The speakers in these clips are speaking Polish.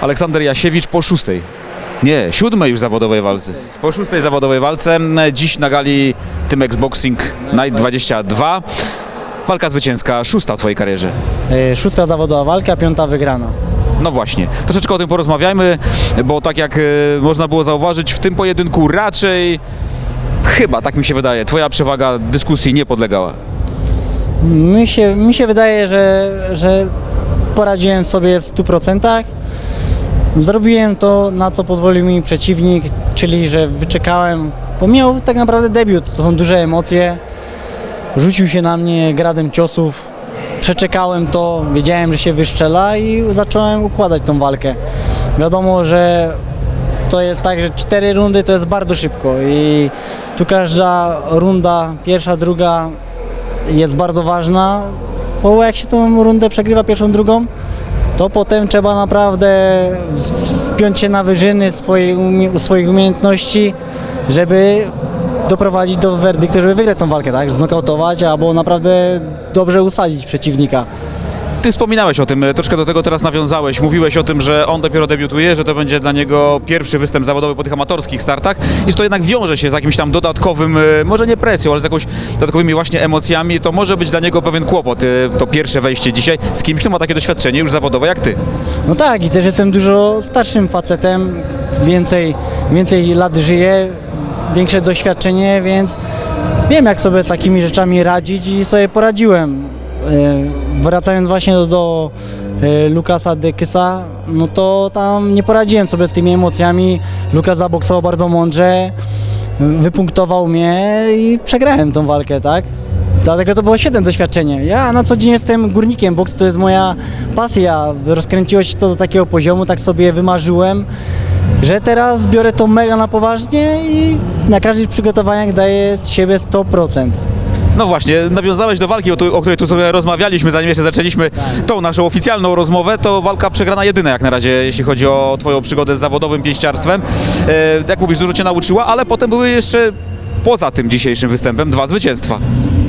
Aleksander Jasiewicz po szóstej. Nie, siódmej już zawodowej walce. Po szóstej zawodowej walce. Dziś na gali tym Xboxing Night 22. Walka zwycięska, szósta w twojej karierze. E, Szósta zawodowa walka, piąta wygrana. No właśnie, troszeczkę o tym porozmawiajmy, bo tak jak e, można było zauważyć, w tym pojedynku raczej, chyba tak mi się wydaje, twoja przewaga dyskusji nie podlegała. Mi się, mi się wydaje, że, że poradziłem sobie w 100%. Zrobiłem to, na co pozwolił mi przeciwnik, czyli że wyczekałem, bo miał tak naprawdę debiut, to są duże emocje. Rzucił się na mnie gradem ciosów, przeczekałem to, wiedziałem, że się wyszczela i zacząłem układać tą walkę. Wiadomo, że to jest tak, że cztery rundy to jest bardzo szybko i tu każda runda, pierwsza, druga jest bardzo ważna, bo jak się tą rundę przegrywa pierwszą, drugą, to potem trzeba naprawdę wspiąć się na wyżyny swojej, swoich umiejętności, żeby doprowadzić do werdyktu, żeby wygrać tą walkę, tak? Znokautować albo naprawdę dobrze usadzić przeciwnika. Ty wspominałeś o tym, e, troszkę do tego teraz nawiązałeś. Mówiłeś o tym, że on dopiero debiutuje, że to będzie dla niego pierwszy występ zawodowy po tych amatorskich startach i że to jednak wiąże się z jakimś tam dodatkowym, e, może nie presją, ale z jakąś dodatkowymi właśnie emocjami. To może być dla niego pewien kłopot, e, to pierwsze wejście dzisiaj z kimś, kto ma takie doświadczenie już zawodowe jak ty. No tak, i też jestem dużo starszym facetem, więcej, więcej lat żyję, większe doświadczenie, więc wiem jak sobie z takimi rzeczami radzić i sobie poradziłem. E, Wracając właśnie do, do e, Lukasa Dekysa, no to tam nie poradziłem sobie z tymi emocjami. Lukas zaboksował bardzo mądrze, wypunktował mnie i przegrałem tą walkę, tak? Dlatego to było świetne doświadczenie. Ja na co dzień jestem górnikiem, boks to jest moja pasja. Rozkręciło się to do takiego poziomu, tak sobie wymarzyłem, że teraz biorę to mega na poważnie i na każdych przygotowaniach daję z siebie 100%. No właśnie, nawiązałeś do walki, o, tu, o której tu sobie rozmawialiśmy, zanim jeszcze zaczęliśmy tą naszą oficjalną rozmowę, to walka przegrana jedyna jak na razie, jeśli chodzi o twoją przygodę z zawodowym pięściarstwem. E, jak mówisz, dużo cię nauczyła, ale potem były jeszcze poza tym dzisiejszym występem dwa zwycięstwa.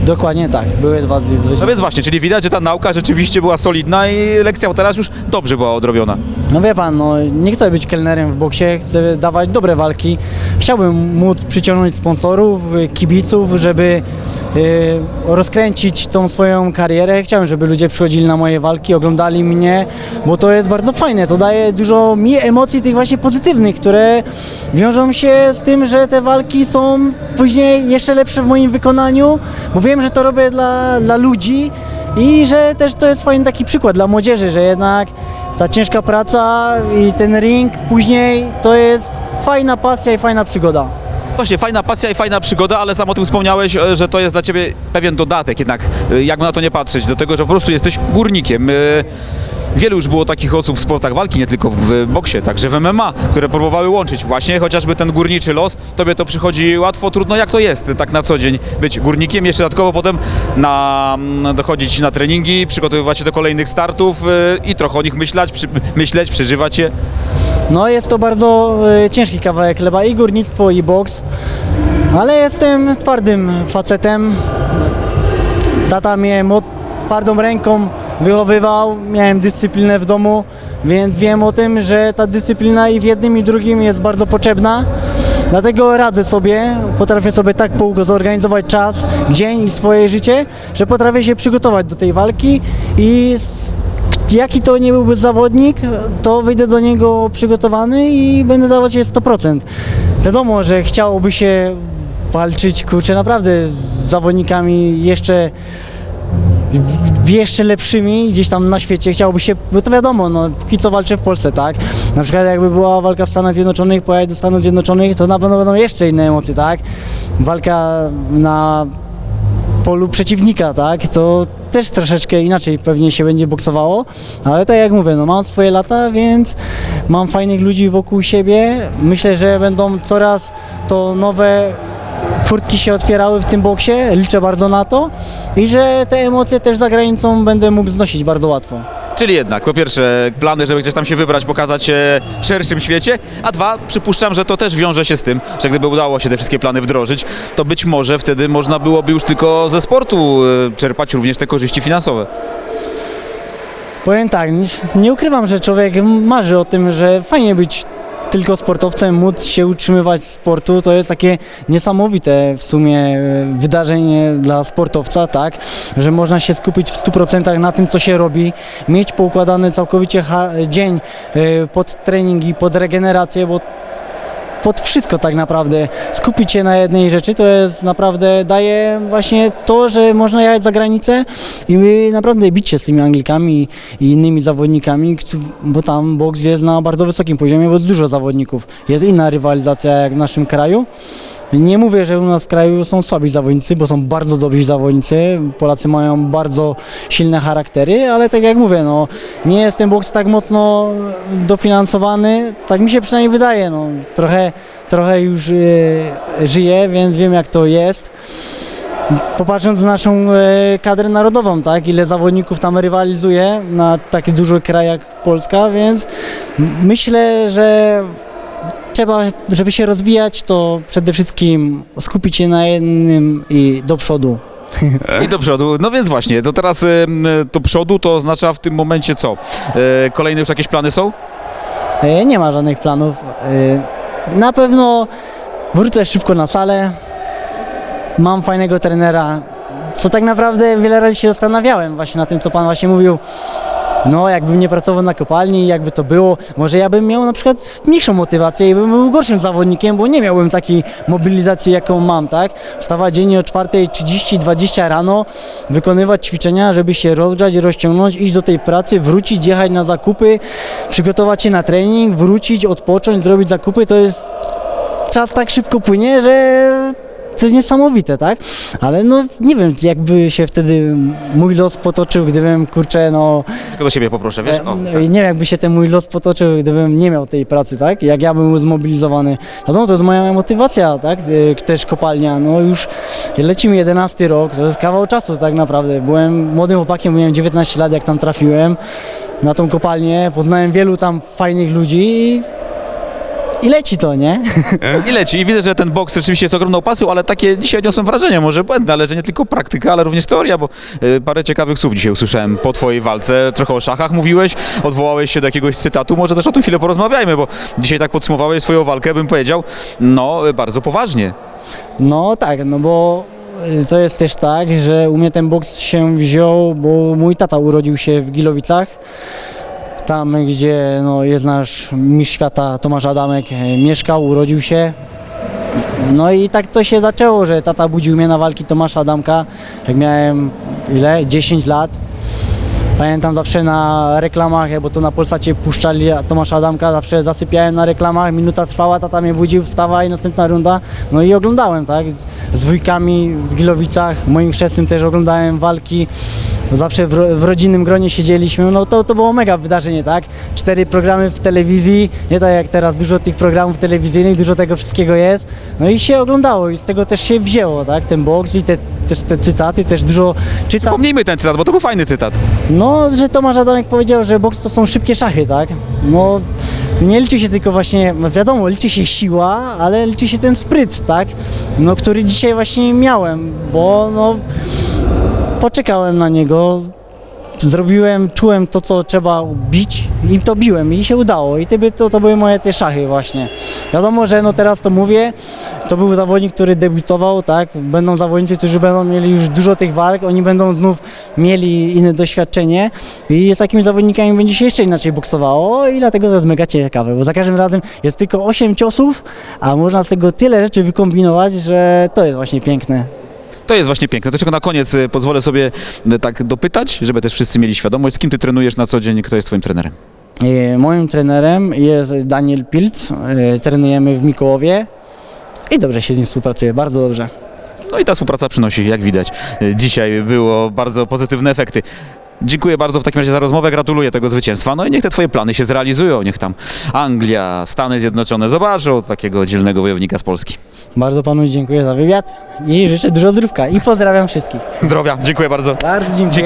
Dokładnie tak, były dwa No dwie. więc właśnie, czyli widać, że ta nauka rzeczywiście była solidna i lekcja teraz już dobrze była odrobiona. No wie pan, no, nie chcę być kelnerem w boksie, chcę dawać dobre walki. Chciałbym móc przyciągnąć sponsorów, kibiców, żeby y, rozkręcić tą swoją karierę. Chciałem, żeby ludzie przychodzili na moje walki, oglądali mnie, bo to jest bardzo fajne. To daje dużo mi emocji tych właśnie pozytywnych, które wiążą się z tym, że te walki są później jeszcze lepsze w moim wykonaniu, bo wiem, że to robię dla, dla ludzi i że też to jest fajny taki przykład dla młodzieży, że jednak ta ciężka praca i ten ring później to jest fajna pasja i fajna przygoda. Właśnie, fajna pasja i fajna przygoda, ale sam o tym wspomniałeś, e, że to jest dla ciebie pewien dodatek jednak, e, jakby na to nie patrzeć, do tego, że po prostu jesteś górnikiem. E, Wielu już było takich osób w sportach walki, nie tylko w, boksie, także w MMA, które próbowały łączyć właśnie chociażby ten górniczy los. Tobie to przychodzi łatwo, trudno. Jak to jest tak na co dzień być górnikiem, jeszcze dodatkowo potem na, mm, dochodzić na treningi, przygotowywać się do kolejnych startów i trochę o nich myśleć, przy, myśleć, przeżywać je. No jest to bardzo e, ciężki kawałek chleba i górnictwo i boks, ale jestem twardym facetem. Tata mnie moc, twardą ręką wychowywał, miałem dyscyplinę w domu, więc wiem o tym, że ta dyscyplina i w jednym i drugim jest bardzo potrzebna. Dlatego radzę sobie, potrafię sobie tak pół zorganizować czas, dzień i swoje życie, że potrafię się przygotować do tej walki i jaki to nie byłby zawodnik, to wyjdę do niego przygotowany i będę dawać je 100%. Wiadomo, że chciałoby się walczyć, kurczę, naprawdę z zawodnikami jeszcze jeszcze lepszymi gdzieś tam na świecie chciałoby się, bo to wiadomo, no póki co walczę w Polsce, tak? Na przykład jakby była walka w Stanach Zjednoczonych, pojechać do Stanów Zjednoczonych, to na pewno będą jeszcze inne emocje, tak? Walka na polu przeciwnika, tak, to też troszeczkę inaczej pewnie się będzie boksowało, ale tak jak mówię, no mam swoje lata, więc mam fajnych ludzi wokół siebie. Myślę, że będą coraz to nowe furtki się otwierały w tym boksie, liczę bardzo na to i że te emocje też za granicą będę mógł znosić bardzo łatwo. Czyli jednak, po pierwsze, plany, żeby gdzieś tam się wybrać, pokazać się w szerszym świecie, a dwa, przypuszczam, że to też wiąże się z tym, że gdyby udało się te wszystkie plany wdrożyć, to być może wtedy można byłoby już tylko ze sportu e, czerpać również te korzyści finansowe. Powiem tak, nie, nie ukrywam, że człowiek marzy o tym, że fajnie być tylko sportowcem, móc się utrzymywać z sportu, to jest takie niesamowite w sumie e, wydarzenie dla sportowca, tak, że można się skupić w 100% na tym, co się robi, mieć poukładany całkowicie dzień e, pod treningi, pod regenerację, bo pod wszystko tak naprawdę. Skupić się na jednej rzeczy to jest naprawdę daje właśnie to, że można jechać za granicę i my naprawdę bić się z tymi Anglikami i innymi zawodnikami, bo tam boks jest na bardzo wysokim poziomie, bo jest dużo zawodników. Jest inna rywalizacja jak w naszym kraju. Nie mówię, że u nas w kraju są słabi zawodnicy, bo są bardzo dobrzy zawodnicy. Polacy mają bardzo silne charaktery, ale tak jak mówię, no, nie jest ten boks tak mocno dofinansowany, tak mi się przynajmniej wydaje. No, trochę, trochę już e, żyję, więc wiem jak to jest. Popatrząc na naszą e, kadrę narodową, tak, ile zawodników tam rywalizuje na taki duży kraj jak Polska, więc myślę, że trzeba, żeby się rozwijać, to przede wszystkim skupić się na jednym i do przodu. I do przodu. No więc właśnie, to teraz y, do przodu to oznacza w tym momencie co? Y, Kolejne już jakieś plany są? E, Nie ma żadnych planów. E, Na pewno wrócę szybko na salę. Mam fajnego trenera. Co tak naprawdę wiele razy się zastanawiałem właśnie na tym, co pan właśnie mówił. No, jakbym nie pracował na kopalni, jakby to było, może ja bym miał na przykład mniejszą motywację i bym był gorszym zawodnikiem, bo nie miałbym takiej mobilizacji, jaką mam, tak? Wstawać dziennie o 4.30, 20 rano, wykonywać ćwiczenia, żeby się rozgrzać, rozciągnąć, iść do tej pracy, wrócić, jechać na zakupy, przygotować się na trening, wrócić, odpocząć, zrobić zakupy, to jest czas tak szybko płynie, że to jest niesamowite, tak? Ale no nie wiem, jakby się wtedy mój los potoczył, gdybym, kurczę, no... Tylko do siebie poproszę, wiesz? O, e, tak. Nie wiem, jakby się ten mój los potoczył, gdybym nie miał tej pracy, tak? Jak ja bym był zmobilizowany. No to, jest moja motywacja, tak? E, Też kopalnia, no już leci mi 11 rok, to jest kawał czasu tak naprawdę. Byłem młodym chłopakiem, miałem 19 lat, jak tam trafiłem na tą kopalnię, poznałem wielu tam fajnych ludzi i, i leci to, nie? I leci. I widzę, że ten boks rzeczywiście jest ogromną pasją, ale takie dzisiaj odniosłem wrażenie, może błędne, ale że nie tylko praktyka, ale również teoria, bo y, parę ciekawych słów dzisiaj usłyszałem po twojej walce. Trochę o szachach mówiłeś, odwołałeś się do jakiegoś cytatu, może też o tym chwilę porozmawiajmy, bo dzisiaj tak podsumowałeś swoją walkę, bym powiedział, no y, bardzo poważnie. No tak, no bo y, to jest też tak, że u mnie ten boks się wziął, bo mój tata urodził się w Gilowicach. Tam, gdzie no, jest nasz mistrz świata Tomasz Adamek, e, mieszkał, urodził się. No i tak to się zaczęło, że tata budził mnie na walki Tomasza Adamka, jak miałem ile? 10 lat. Pamiętam zawsze na reklamach, bo to na Polsacie puszczali Tomasza Adamka, zawsze zasypiałem na reklamach, minuta trwała, tata mnie budził, wstawaj, następna runda. No i oglądałem, tak, z wujkami w Gilowicach, moim chrzestnym też oglądałem walki. Zawsze w, w rodzinnym gronie siedzieliśmy, no to, to było mega wydarzenie, tak? Cztery programy w telewizji, nie tak jak teraz, dużo tych programów telewizyjnych, dużo tego wszystkiego jest. No i się oglądało i z tego też się wzięło, tak? Ten boks i te, też te cytaty, też dużo czytam. Pomnijmy ten cytat, bo to był fajny cytat. No, że Tomasz Adamek powiedział, że boks to są szybkie szachy, tak? No, nie liczy się tylko właśnie, no wiadomo, liczy się siła, ale liczy się ten spryt, tak? No, który dzisiaj właśnie miałem, bo no, poczekałem na niego, zrobiłem, czułem to, co trzeba bić i to biłem i się udało. I to, to były moje te szachy właśnie. Wiadomo, że no teraz to mówię, to był zawodnik, który debiutował, tak? Będą zawodnicy, którzy będą mieli już dużo tych walk, oni będą znów mieli inne doświadczenie i z takimi zawodnikami będzie się jeszcze inaczej boksowało i dlatego to jest mega ciekawe, bo za każdym razem jest tylko 8 ciosów, a można z tego tyle rzeczy wykombinować, że to jest właśnie piękne. To jest właśnie piękne. To tylko na koniec y, pozwolę sobie y, tak dopytać, żeby też wszyscy mieli świadomość, z kim ty trenujesz na co dzień, kto jest twoim trenerem. E, Moim trenerem jest Daniel Pilc, e, trenujemy w Mikołowie i dobrze się z nim współpracuje, bardzo dobrze. No i ta współpraca przynosi, jak widać. y, Dzisiaj było bardzo pozytywne efekty. Dziękuję bardzo w takim razie za rozmowę, gratuluję tego zwycięstwa. No i niech te twoje plany się zrealizują, niech tam Anglia, Stany Zjednoczone zobaczą takiego dzielnego wojownika z Polski. Bardzo panu dziękuję za wywiad i życzę dużo zdrówka i pozdrawiam wszystkich. Zdrowia, dziękuję bardzo. Bardzo dziękuję. Dzięki.